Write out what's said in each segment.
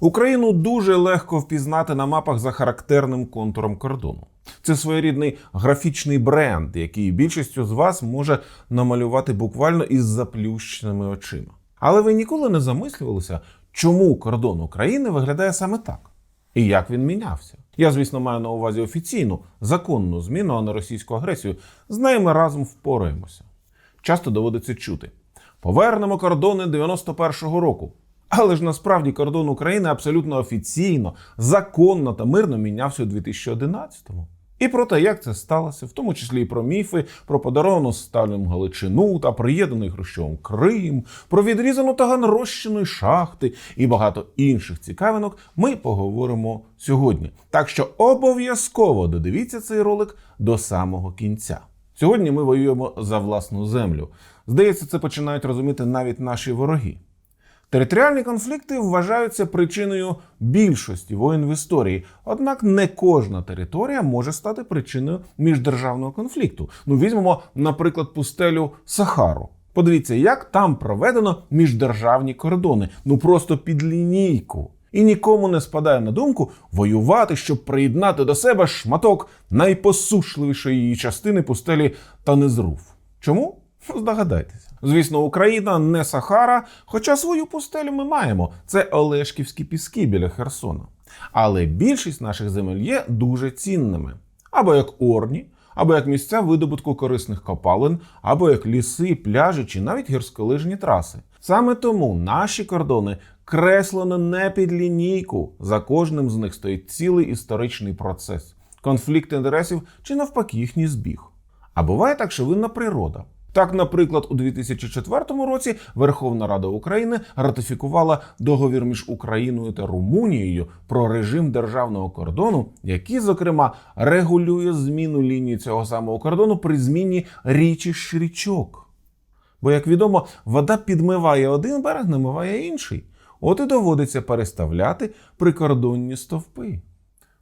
Україну дуже легко впізнати на мапах за характерним контуром кордону. Це своєрідний графічний бренд, який більшістю з вас може намалювати буквально із заплющеними очима. Але ви ніколи не замислювалися, чому кордон України виглядає саме так і як він мінявся. Я, звісно, маю на увазі офіційну законну зміну, а не російську агресію. З нею ми разом впораємося. Часто доводиться чути: повернемо кордони 91-го року. Але ж насправді кордон України абсолютно офіційно, законно та мирно мінявся у 2011-му. І про те, як це сталося, в тому числі і про міфи, про подаровану Сталіном Галичину та приєднаний Хрущовим Крим, про відрізану Таганрощину шахти і багато інших цікавинок, ми поговоримо сьогодні. Так що обов'язково додивіться цей ролик до самого кінця. Сьогодні ми воюємо за власну землю. Здається, це починають розуміти навіть наші вороги. Територіальні конфлікти вважаються причиною більшості воєн в історії, однак не кожна територія може стати причиною міждержавного конфлікту. Ну візьмемо, наприклад, пустелю Сахару. Подивіться, як там проведено міждержавні кордони, ну просто під лінійку. І нікому не спадає на думку воювати, щоб приєднати до себе шматок найпосушливішої її частини пустелі Танезруф. Чому? Ну, Здогадайтеся. Звісно, Україна не Сахара, хоча свою пустелю ми маємо. Це Олешківські піски біля Херсона. Але більшість наших земель є дуже цінними. Або як орні, або як місця видобутку корисних копалин, або як ліси, пляжі чи навіть гірськолижні траси. Саме тому наші кордони креслено не під лінійку. За кожним з них стоїть цілий історичний процес, конфлікт інтересів чи навпаки їхній збіг. А буває так, що винна природа. Так, наприклад, у 2004 році Верховна Рада України ратифікувала договір між Україною та Румунією про режим державного кордону, який, зокрема, регулює зміну лінії цього самого кордону при зміні річищ річок. Бо, як відомо, вода підмиває один берег, намиває інший. От і доводиться переставляти прикордонні стовпи.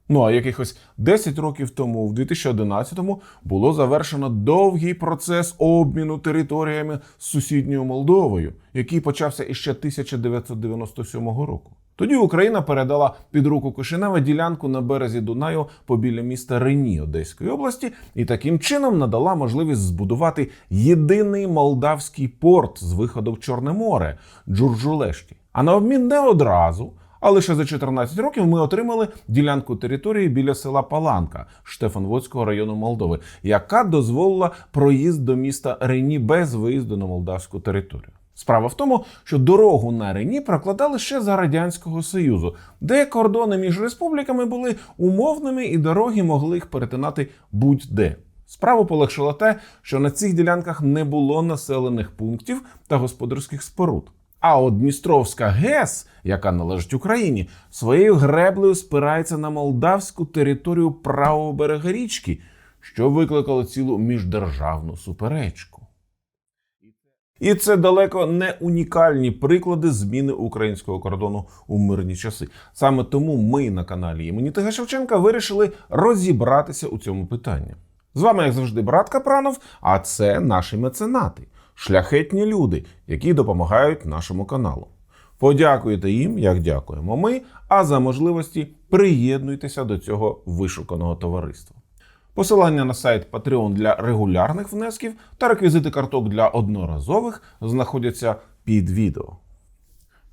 Ну а якихось 10 років тому, в 2011-му, було завершено довгий процес обміну територіями з сусідньою Молдовою, який почався іще 1997 року. Тоді Україна передала під руку Кишинева ділянку на березі Дунаю побіля міста Рені Одеської області, і таким чином надала можливість збудувати єдиний молдавський порт з виходу в Чорне море Джурджулешті. А на обмін не одразу. А лише за 14 років ми отримали ділянку території біля села Паланка Штефанводського району Молдови, яка дозволила проїзд до міста Рені без виїзду на молдавську територію. Справа в тому, що дорогу на Рені прокладали ще за радянського союзу, де кордони між республіками були умовними, і дороги могли їх перетинати будь-де. Справу полегшило те, що на цих ділянках не було населених пунктів та господарських споруд. А от Дністровська ГЕС, яка належить Україні, своєю греблею спирається на молдавську територію правого берега річки, що викликало цілу міждержавну суперечку. І це далеко не унікальні приклади зміни українського кордону у мирні часи. Саме тому ми на каналі Імунітига Шевченка вирішили розібратися у цьому питанні. З вами, як завжди, брат Капранов, а це наші меценати шляхетні люди, які допомагають нашому каналу. Подякуйте їм, як дякуємо ми, а за можливості приєднуйтеся до цього вишуканого товариства. Посилання на сайт Patreon для регулярних внесків та реквізити карток для одноразових знаходяться під відео.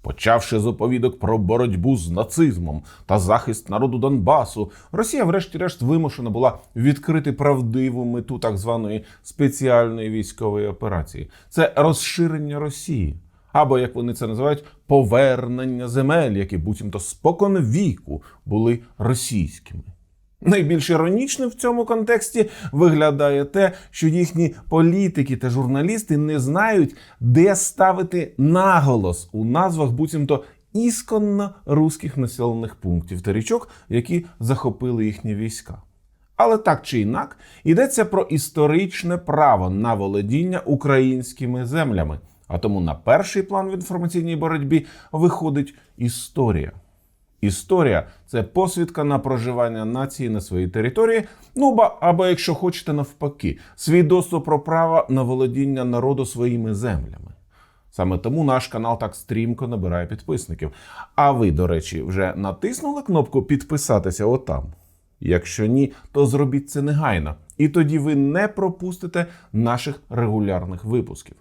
Почавши з оповідок про боротьбу з нацизмом та захист народу Донбасу, Росія, врешті-решт, вимушена була відкрити правдиву мету так званої спеціальної військової операції. Це розширення Росії, або як вони це називають, повернення земель, які буцімто спокон віку були російськими. Найбільш іронічним в цьому контексті виглядає те, що їхні політики та журналісти не знають, де ставити наголос у назвах буцімто ісконно руських населених пунктів та річок, які захопили їхні війська. Але так чи інак йдеться про історичне право на володіння українськими землями. А тому на перший план в інформаційній боротьбі виходить історія. Історія це посвідка на проживання нації на своїй території. Ну або, якщо хочете, навпаки, свідоцтво про право на володіння народу своїми землями. Саме тому наш канал так стрімко набирає підписників. А ви, до речі, вже натиснули кнопку підписатися отам? Якщо ні, то зробіть це негайно, і тоді ви не пропустите наших регулярних випусків.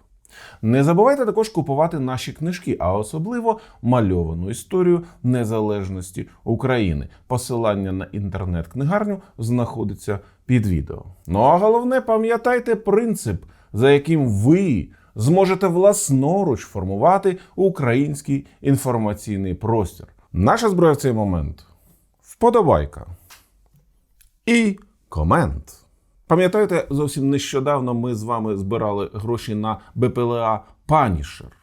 Не забувайте також купувати наші книжки, а особливо мальовану історію незалежності України. Посилання на інтернет-книгарню знаходиться під відео. Ну а головне, пам'ятайте принцип, за яким ви зможете власноруч формувати український інформаційний простір. Наша зброя в цей момент вподобайка і комент. Пам'ятаєте, зовсім нещодавно ми з вами збирали гроші на БПЛА Панішер.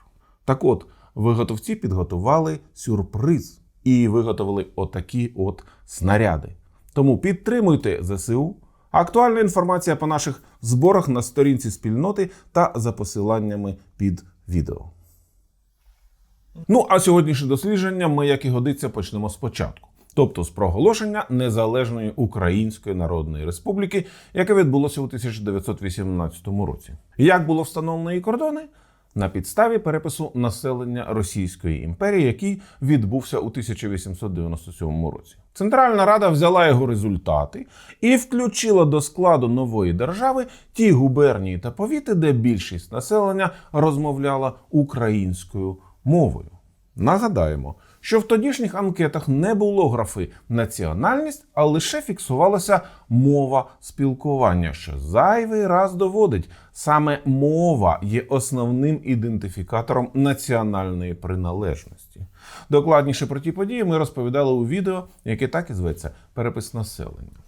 Так от, виготовці підготували сюрприз і виготовили отакі от снаряди. Тому підтримуйте ЗСУ. Актуальна інформація по наших зборах на сторінці спільноти та за посиланнями під відео. Ну а сьогоднішнє дослідження ми, як і годиться, почнемо спочатку. Тобто з проголошення Незалежної Української Народної Республіки, яке відбулося у 1918 році. Як було встановлено її кордони? На підставі перепису населення Російської імперії, який відбувся у 1897 році. Центральна Рада взяла його результати і включила до складу нової держави ті губернії та повіти, де більшість населення розмовляла українською мовою. Нагадаємо, що в тодішніх анкетах не було графи національність, а лише фіксувалася мова спілкування, що зайвий раз доводить саме мова є основним ідентифікатором національної приналежності. Докладніше про ті події ми розповідали у відео, яке так і зветься перепис населення.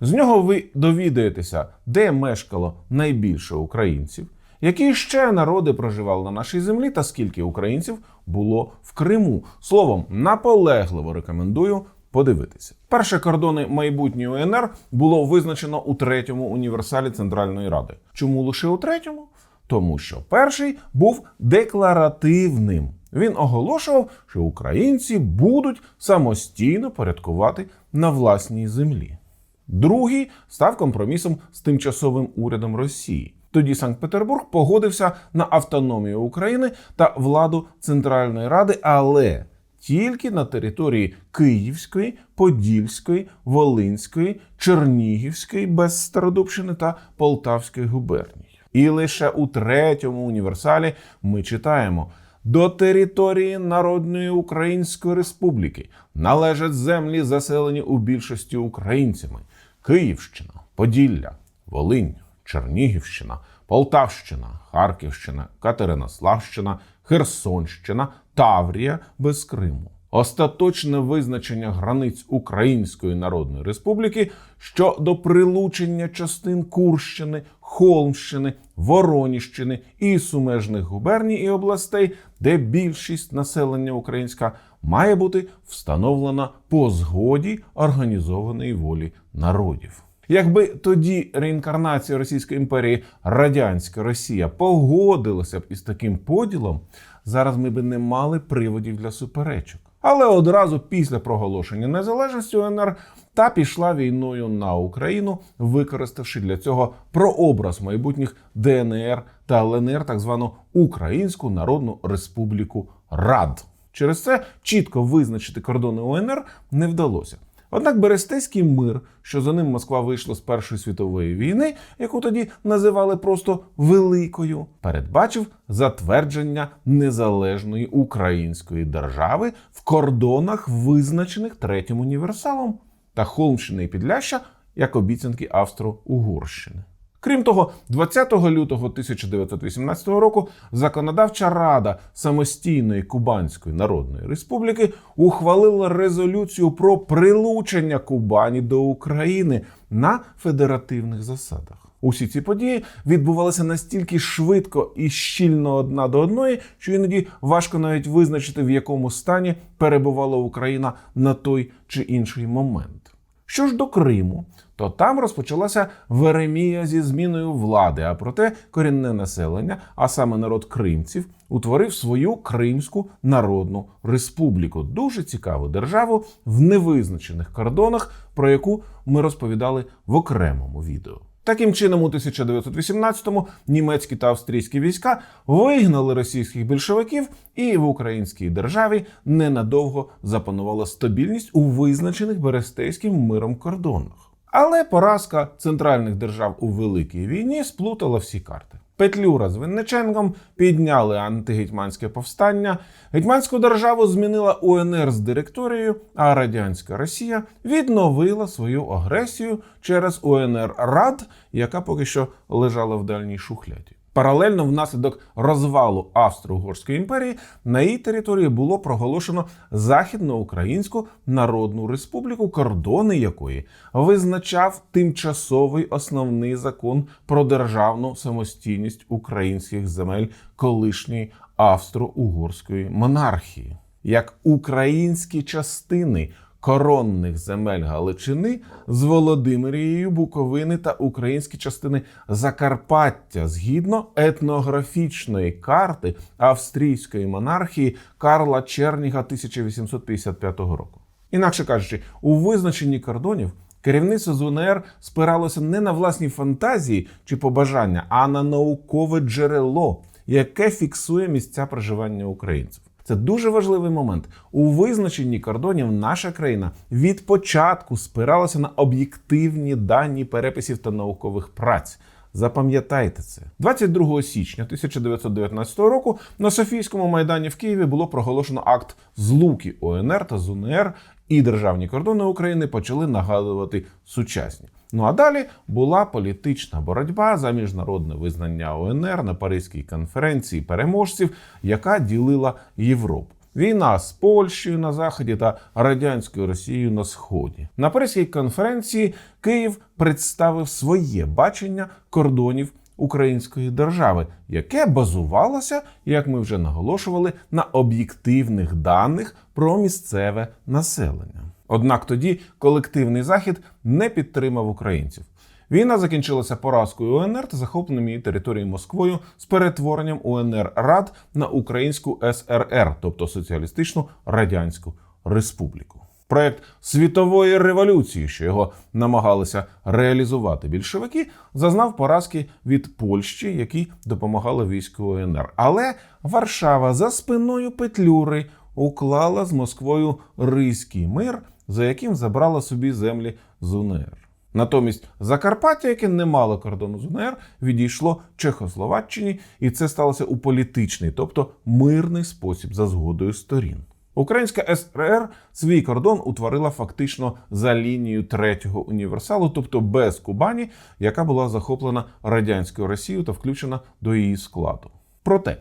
З нього ви довідаєтеся, де мешкало найбільше українців, які ще народи проживали на нашій землі, та скільки українців було в Криму. Словом, наполегливо рекомендую подивитися. Перші кордони майбутньої УНР було визначено у третьому універсалі Центральної Ради. Чому лише у третьому? Тому що перший був декларативним. Він оголошував, що українці будуть самостійно порядкувати на власній землі. Другий став компромісом з тимчасовим урядом Росії. Тоді Санкт-Петербург погодився на автономію України та владу Центральної Ради, але тільки на території Київської, Подільської, Волинської, Чернігівської без Стародубщини та Полтавської губерній. І лише у третьому універсалі ми читаємо. До території Народної Української Республіки належать землі, заселені у більшості українцями: Київщина, Поділля, Волинь, Чернігівщина, Полтавщина, Харківщина, Катеринославщина, Херсонщина, Таврія без Криму. Остаточне визначення границь Української Народної Республіки щодо прилучення частин Курщини, Холмщини, Вороніщини і сумежних губерній і областей, де більшість населення українська має бути встановлена по згоді організованої волі народів. Якби тоді реінкарнація Російської імперії Радянська Росія погодилася б із таким поділом, зараз ми б не мали приводів для суперечок. Але одразу після проголошення незалежності УНР та пішла війною на Україну, використавши для цього прообраз майбутніх ДНР та ЛНР, так звану Українську Народну Республіку Рад. Через це чітко визначити кордони УНР не вдалося. Однак Берестейський мир, що за ним Москва вийшла з Першої світової війни, яку тоді називали просто Великою, передбачив затвердження незалежної української держави в кордонах, визначених третім універсалом, та Холмщини і Підляща як обіцянки Австро-Угорщини. Крім того, 20 лютого 1918 року законодавча рада самостійної Кубанської Народної Республіки ухвалила резолюцію про прилучення Кубані до України на федеративних засадах. Усі ці події відбувалися настільки швидко і щільно одна до одної, що іноді важко навіть визначити, в якому стані перебувала Україна на той чи інший момент. Що ж до Криму, то там розпочалася Веремія зі зміною влади. А проте корінне населення, а саме народ кримців, утворив свою Кримську Народну Республіку. Дуже цікаву державу в невизначених кордонах, про яку ми розповідали в окремому відео. Таким чином, у 1918-му німецькі та австрійські війська вигнали російських більшовиків, і в українській державі ненадовго запанувала стабільність у визначених Берестейським миром кордонах. Але поразка центральних держав у Великій війні сплутала всі карти. Петлюра з Винниченком підняли антигетьманське повстання. Гетьманську державу змінила УНР з директорією, а радянська Росія відновила свою агресію через УНР Рад, яка поки що лежала в дальній шухляді. Паралельно внаслідок розвалу Австро-Угорської імперії на її території було проголошено Західноукраїнську Народну Республіку, кордони якої визначав тимчасовий основний закон про державну самостійність українських земель колишньої Австро-Угорської монархії, як українські частини коронних земель Галичини з Володимирією, Буковини та українські частини Закарпаття згідно етнографічної карти австрійської монархії Карла Черніга 1855 року. Інакше кажучи, у визначенні кордонів керівництво з УНР спиралося не на власні фантазії чи побажання, а на наукове джерело, яке фіксує місця проживання українців. Це дуже важливий момент. У визначенні кордонів наша країна від початку спиралася на об'єктивні дані переписів та наукових праць. Запам'ятайте це 22 січня 1919 року на Софійському майдані в Києві було проголошено акт злуки ОНР та ЗУНР, і державні кордони України почали нагадувати сучасні. Ну а далі була політична боротьба за міжнародне визнання ОНР на Паризькій конференції переможців, яка ділила Європу. Війна з Польщею на заході та радянською Росією на сході. На Паризькій конференції Київ представив своє бачення кордонів української держави, яке базувалося, як ми вже наголошували, на об'єктивних даних про місцеве населення. Однак тоді колективний захід не підтримав українців. Війна закінчилася поразкою УНР та захопленням її території Москвою з перетворенням УНР Рад на Українську СРР, тобто Соціалістичну Радянську Республіку. Проект світової революції, що його намагалися реалізувати більшовики, зазнав поразки від Польщі, які допомагали війську УНР. Але Варшава за спиною Петлюри уклала з Москвою Ризький мир, за яким забрала собі землі з УНР. Натомість Закарпаття, яке не мало кордону з УНР, відійшло Чехословаччині, і це сталося у політичний, тобто мирний спосіб за згодою сторін. Українська СРР свій кордон утворила фактично за лінією третього універсалу, тобто без Кубані, яка була захоплена радянською Росією та включена до її складу. Проте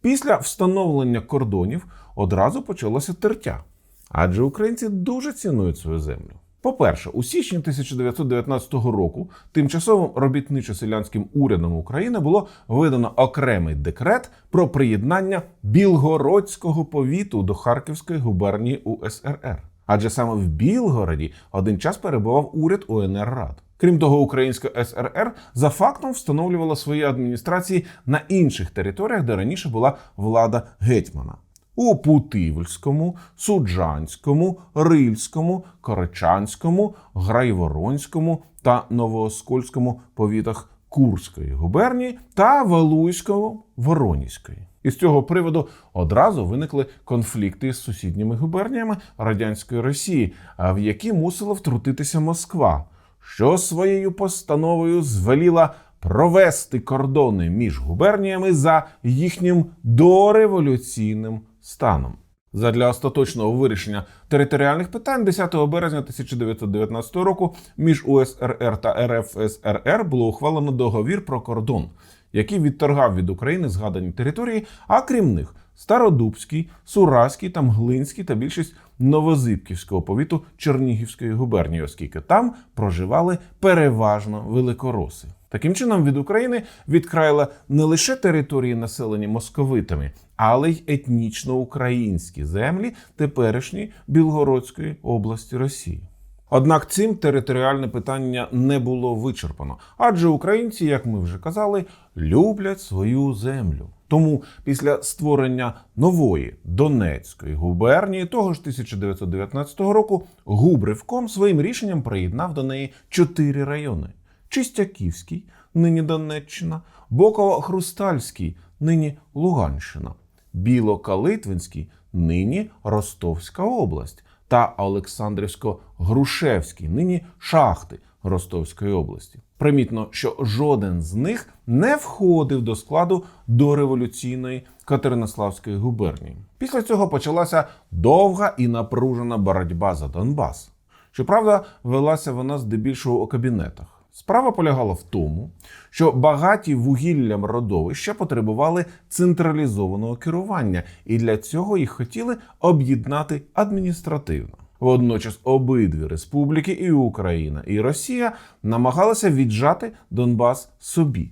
після встановлення кордонів одразу почалося тертя, адже українці дуже цінують свою землю. По-перше, у січні 1919 року тимчасовим робітничо-селянським урядом України було видано окремий декрет про приєднання Білгородського повіту до Харківської губернії УСРР. Адже саме в Білгороді один час перебував уряд УНР Рад. Крім того, Українська СРР за фактом встановлювала свої адміністрації на інших територіях, де раніше була влада гетьмана. У Путивльському, Суджанському, Рильському, Коричанському, Грайворонському та Новооскольському повітах Курської губернії та Валуйського Воронізької. І з цього приводу одразу виникли конфлікти з сусідніми губерніями радянської Росії, в які мусила втрутитися Москва, що своєю постановою звеліла провести кордони між губерніями за їхнім дореволюційним станом. Задля остаточного вирішення територіальних питань 10 березня 1919 року між УСРР та РФСРР було ухвалено договір про кордон, який відторгав від України згадані території, а крім них Стародубський, Сураський та Мглинський та більшість Новозибківського повіту Чернігівської губернії, оскільки там проживали переважно великороси. Таким чином, від України відкраїла не лише території, населені московитами, але й етнічно українські землі теперішньої Білгородської області Росії. Однак цим територіальне питання не було вичерпано, адже українці, як ми вже казали, люблять свою землю. Тому після створення нової Донецької губернії того ж 1919 року Губривком своїм рішенням приєднав до неї чотири райони: Чистяківський, нині Донеччина, Боково-Хрустальський, нині Луганщина, Білокалитвинський, нині Ростовська область та Олександрівсько-Грушевський, нині Шахти Ростовської області. Примітно, що жоден з них не входив до складу дореволюційної Катеринославської губернії. Після цього почалася довга і напружена боротьба за Донбас. Щоправда, велася вона здебільшого у кабінетах. Справа полягала в тому, що багаті вугіллям родовища потребували централізованого керування, і для цього їх хотіли об'єднати адміністративно. Водночас обидві республіки, і Україна, і Росія намагалися віджати Донбас собі.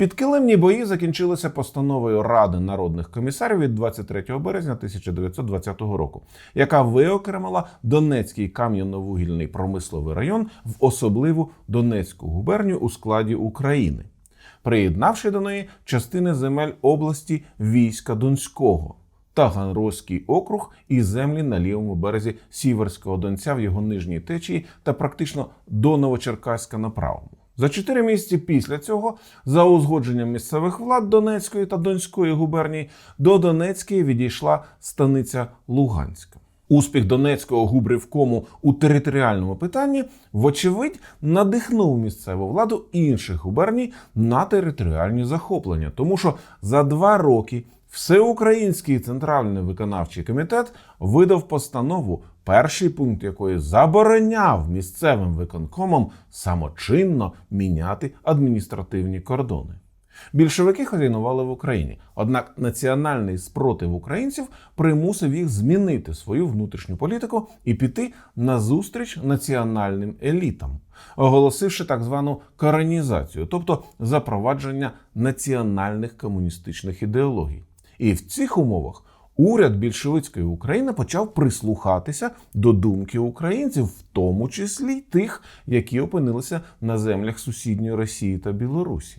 Підкилимні бої закінчилися постановою Ради народних комісарів від 23 березня 1920 року, яка виокремила Донецький кам'яно-вугільний промисловий район в особливу Донецьку губернію у складі України, приєднавши до неї частини земель області війська Донського. Таганрозький округ і землі на лівому березі Сіверського Донця в його нижній течії та практично до Новочеркаська на правому. За чотири місяці після цього, за узгодженням місцевих влад Донецької та Донської губернії, до Донецької відійшла станиця Луганська. Успіх Донецького губрівкому у територіальному питанні, вочевидь, надихнув місцеву владу інших губерній на територіальні захоплення, тому що за два роки Всеукраїнський центральний виконавчий комітет видав постанову, перший пункт якої забороняв місцевим виконкомам самочинно міняти адміністративні кордони. Більшовики хазяйнували в Україні, однак національний спротив українців примусив їх змінити свою внутрішню політику і піти на зустріч національним елітам, оголосивши так звану коронізацію, тобто запровадження національних комуністичних ідеологій. І в цих умовах уряд більшовицької України почав прислухатися до думки українців, в тому числі й тих, які опинилися на землях сусідньої Росії та Білорусі.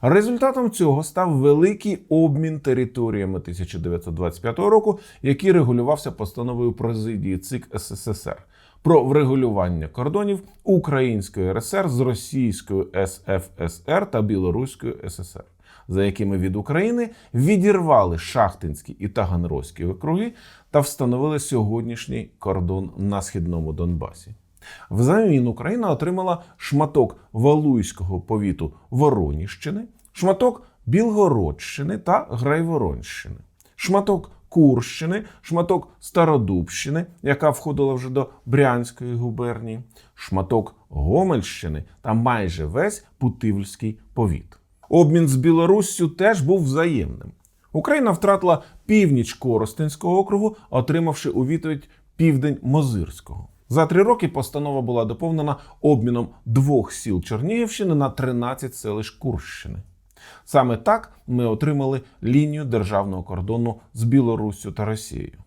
Результатом цього став великий обмін територіями 1925 року, який регулювався постановою президії ЦИК СССР про врегулювання кордонів Української РСР з Російською СФСР та Білоруською ССР, за якими від України відірвали Шахтинські і Таганрозькі округи та встановили сьогоднішній кордон на східному Донбасі. Взамін Україна отримала шматок Валуйського повіту Вороніщини, шматок Білгородщини та Грайворонщини, шматок Курщини, шматок Стародубщини, яка входила вже до Брянської губернії, шматок Гомельщини та майже весь Путивльський повіт. Обмін з Білоруссю теж був взаємним. Україна втратила північ Коростенського округу, отримавши у відповідь південь Мозирського. За три роки постанова була доповнена обміном двох сіл Чернігівщини на 13 селищ Курщини. Саме так ми отримали лінію державного кордону з Білоруссю та Росією.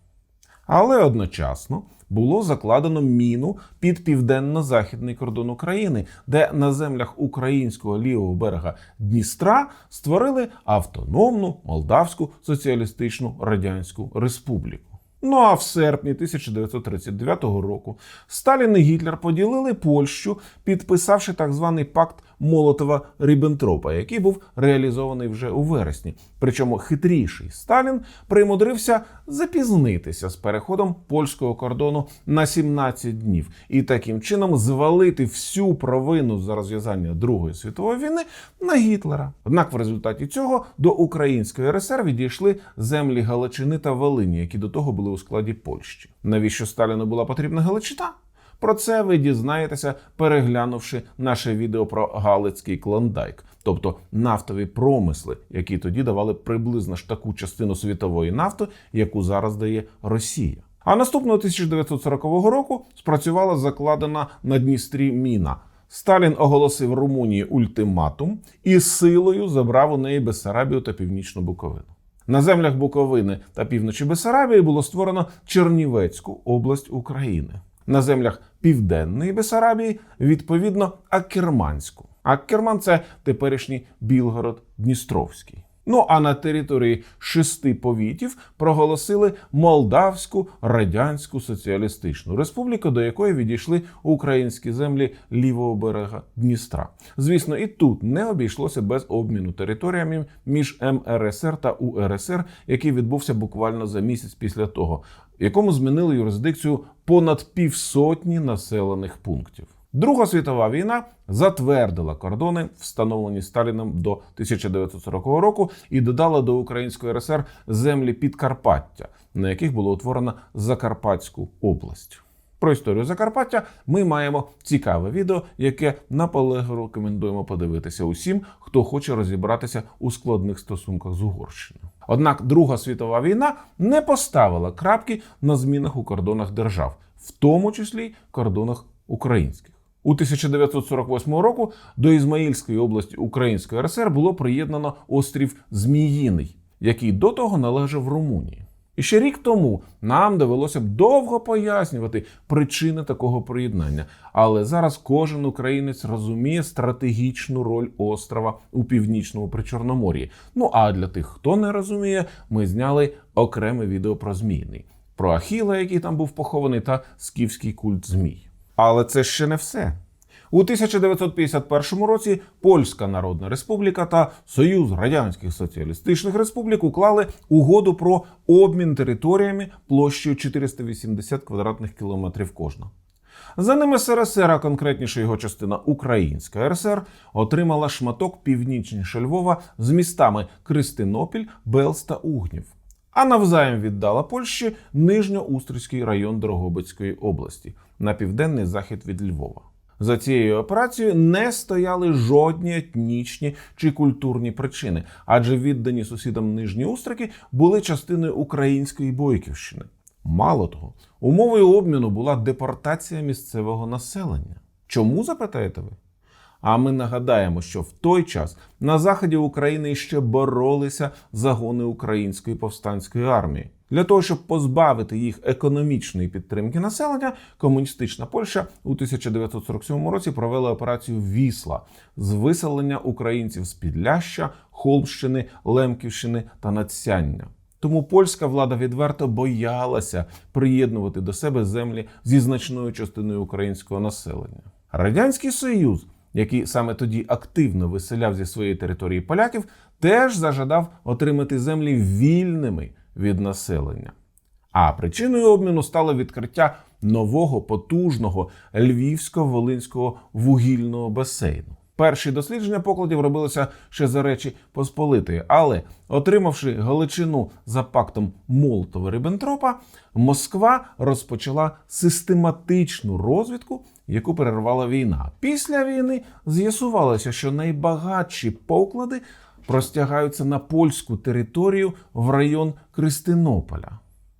Але одночасно було закладено міну під південно-західний кордон України, де на землях українського лівого берега Дністра створили автономну Молдавську соціалістичну радянську республіку. Ну а в серпні 1939 року Сталін і Гітлер поділили Польщу, підписавши так званий пакт Молотова Ріббентропа, який був реалізований вже у вересні. Причому хитріший Сталін примудрився запізнитися з переходом польського кордону на 17 днів і таким чином звалити всю провину за розв'язання Другої світової війни на Гітлера. Однак в результаті цього до Української РСР відійшли землі Галичини та Волині, які до того були у складі Польщі. Навіщо Сталіну була потрібна Галичина? Про це ви дізнаєтеся, переглянувши наше відео про Галицький клондайк, тобто нафтові промисли, які тоді давали приблизно ж таку частину світової нафти, яку зараз дає Росія. А наступного 1940 року спрацювала закладена на Дністрі міна. Сталін оголосив Румунії ультиматум і силою забрав у неї Бессарабію та Північну Буковину. На землях Буковини та півночі Бесарабії було створено Чернівецьку область України. На землях Південної Бесарабії, відповідно, Акерманську. Акерман це теперішній Білгород Дністровський. Ну а на території шести повітів проголосили Молдавську Радянську Соціалістичну Республіку, до якої відійшли українські землі лівого берега Дністра. Звісно, і тут не обійшлося без обміну територіями між МРСР та УРСР, який відбувся буквально за місяць після того, якому змінили юрисдикцію понад півсотні населених пунктів. Друга світова війна затвердила кордони, встановлені Сталіном до 1940 року, і додала до Української РСР землі Підкарпаття, на яких було утворено Закарпатську область. Про історію Закарпаття ми маємо цікаве відео, яке наполегливо рекомендуємо подивитися усім, хто хоче розібратися у складних стосунках з Угорщиною. Однак Друга світова війна не поставила крапки на змінах у кордонах держав, в тому числі кордонах українських. У 1948 року до Ізмаїльської області Української РСР було приєднано острів Зміїний, який до того належав Румунії. І ще рік тому нам довелося б довго пояснювати причини такого приєднання. Але зараз кожен українець розуміє стратегічну роль острова у північному причорномор'ї. Ну а для тих, хто не розуміє, ми зняли окреме відео про Зміїний, про Ахіла, який там був похований, та скіфський культ Змій. Але це ще не все. У 1951 році Польська Народна Республіка та Союз Радянських Соціалістичних Республік уклали угоду про обмін територіями площею 480 квадратних кілометрів кожна. За ними СРСР, а конкретніше його частина Українська РСР, отримала шматок північніше Львова з містами Кристинопіль, Белс та Угнів. А навзаєм віддала Польщі Нижньоустрицький район Дрогобицької області на південний захід від Львова. За цією операцією не стояли жодні етнічні чи культурні причини, адже віддані сусідам Нижні Устрики були частиною української Бойківщини. Мало того, умовою обміну була депортація місцевого населення. Чому запитаєте ви? А ми нагадаємо, що в той час на заході України ще боролися загони української повстанської армії. Для того щоб позбавити їх економічної підтримки населення, комуністична Польща у 1947 році провела операцію Вісла з виселення українців з Підляща, Холмщини, Лемківщини та Надсяння. Тому польська влада відверто боялася приєднувати до себе землі зі значною частиною українського населення. Радянський Союз який саме тоді активно виселяв зі своєї території поляків, теж зажадав отримати землі вільними від населення. А причиною обміну стало відкриття нового потужного львівсько-волинського вугільного басейну. Перші дослідження покладів робилися ще за речі Посполитої, але отримавши Галичину за пактом Молотова Ріббентропа, Москва розпочала систематичну розвідку, яку перервала війна. Після війни з'ясувалося, що найбагатші поклади простягаються на польську територію в район Кристинополя.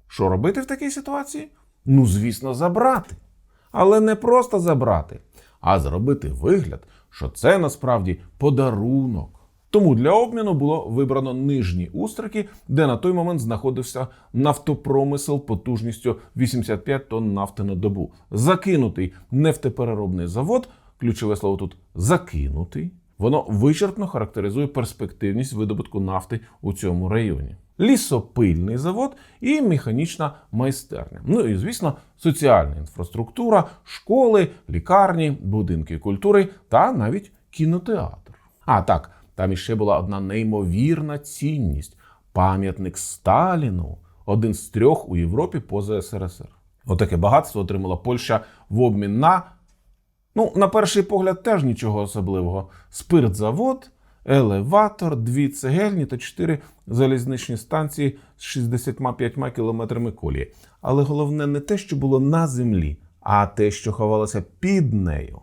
Що робити в такій ситуації? Ну, звісно, забрати. Але не просто забрати, а зробити вигляд, що це насправді подарунок. Тому для обміну було вибрано нижні устрики, де на той момент знаходився нафтопромисел потужністю 85 тонн нафти на добу. Закинутий нефтепереробний завод, ключове слово тут закинутий. Воно вичерпно характеризує перспективність видобутку нафти у цьому районі. Лісопильний завод і механічна майстерня. Ну і звісно, соціальна інфраструктура, школи, лікарні, будинки культури та навіть кінотеатр. А так, там іще була одна неймовірна цінність пам'ятник Сталіну, один з трьох у Європі поза СРСР. Отаке багатство отримала Польща в обмін на, ну, на перший погляд, теж нічого особливого: спиртзавод, елеватор, дві цегельні та чотири залізничні станції з 65 кілометрами колії. Але головне не те, що було на землі, а те, що ховалося під нею.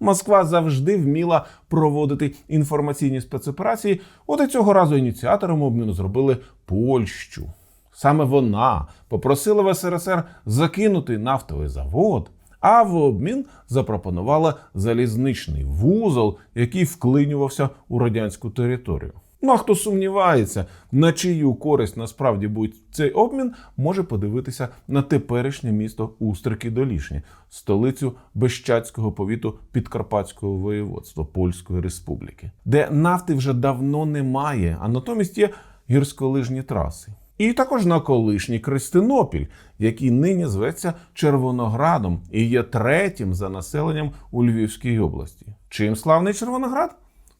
Москва завжди вміла проводити інформаційні спецоперації. От і цього разу ініціатором обміну зробили Польщу. Саме вона попросила в СРСР закинути нафтовий завод, а в обмін запропонувала залізничний вузол, який вклинювався у радянську територію. Ну а хто сумнівається, на чию користь насправді буде цей обмін, може подивитися на теперішнє місто Устрики Долішні, столицю Бещацького повіту Підкарпатського воєводства Польської Республіки, де нафти вже давно немає, а натомість є гірськолижні траси. І також на колишній Кристинопіль, який нині зветься Червоноградом і є третім за населенням у Львівській області. Чим славний Червоноград?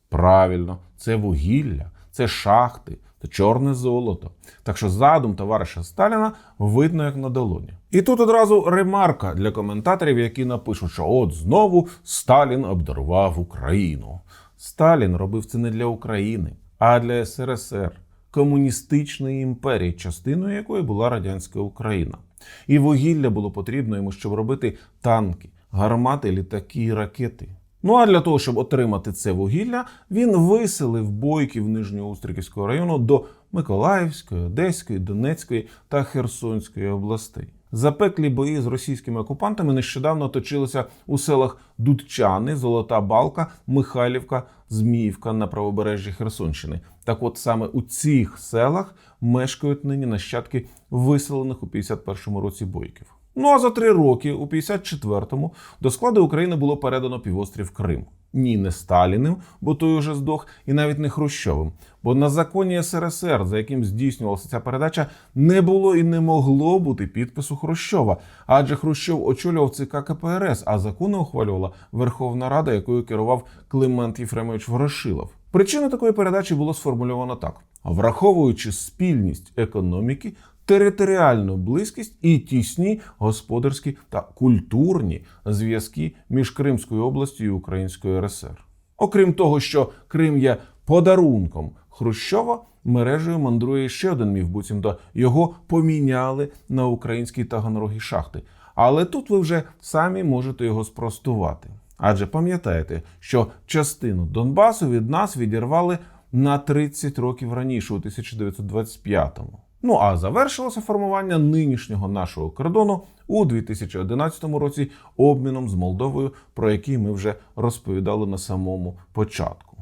Правильно, це вугілля, це шахти, це чорне золото. Так що задум товариша Сталіна видно як на долоні. І тут одразу ремарка для коментаторів, які напишуть, що от знову Сталін обдарував Україну. Сталін робив це не для України, а для СРСР, комуністичної імперії, частиною якої була радянська Україна. І вугілля було потрібно йому, щоб робити танки, гармати, літаки і ракети. Ну а для того, щоб отримати це вугілля, він виселив бойків Нижньоустриківського району до Миколаївської, Одеської, Донецької та Херсонської областей. Запеклі бої з російськими окупантами нещодавно точилися у селах Дудчани, Золота Балка, Михайлівка, Зміївка на правобережжі Херсонщини. Так от саме у цих селах мешкають нині нащадки виселених у 51-му році бойків. Ну а за три роки, у 54-му, до складу України було передано півострів Крим. Ні, не Сталіним, бо той уже здох, і навіть не Хрущовим. Бо на законі СРСР, за яким здійснювалася ця передача, не було і не могло бути підпису Хрущова. Адже Хрущов очолював ЦК КПРС, а закони ухвалювала Верховна Рада, якою керував Климент Єфремович Ворошилов. Причина такої передачі було сформульовано так: враховуючи спільність економіки, територіальну близькість і тісні господарські та культурні зв'язки між Кримською областю і Українською РСР. Окрім того, що Крим є подарунком Хрущова, мережею мандрує ще один міф, буцімто його поміняли на українські таганрогі шахти. Але тут ви вже самі можете його спростувати. Адже пам'ятаєте, що частину Донбасу від нас відірвали на 30 років раніше, у 1925-му. Ну а завершилося формування нинішнього нашого кордону у 2011 році обміном з Молдовою, про який ми вже розповідали на самому початку.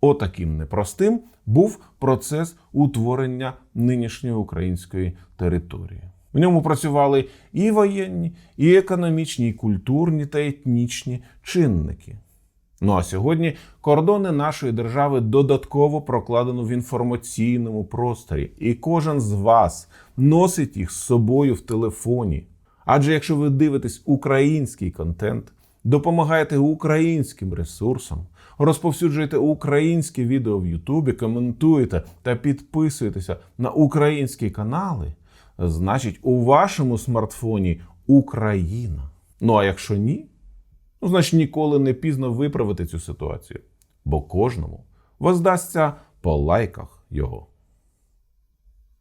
Отаким непростим був процес утворення нинішньої української території. В ньому працювали і воєнні, і економічні, і культурні та етнічні чинники. Ну а сьогодні кордони нашої держави додатково прокладено в інформаційному просторі, і кожен з вас носить їх з собою в телефоні. Адже якщо ви дивитесь український контент, допомагаєте українським ресурсам, розповсюджуєте українські відео в Ютубі, коментуєте та підписуєтеся на українські канали, значить у вашому смартфоні Україна. Ну а якщо ні, ну значить ніколи не пізно виправити цю ситуацію, бо кожному воздасться по лайках його.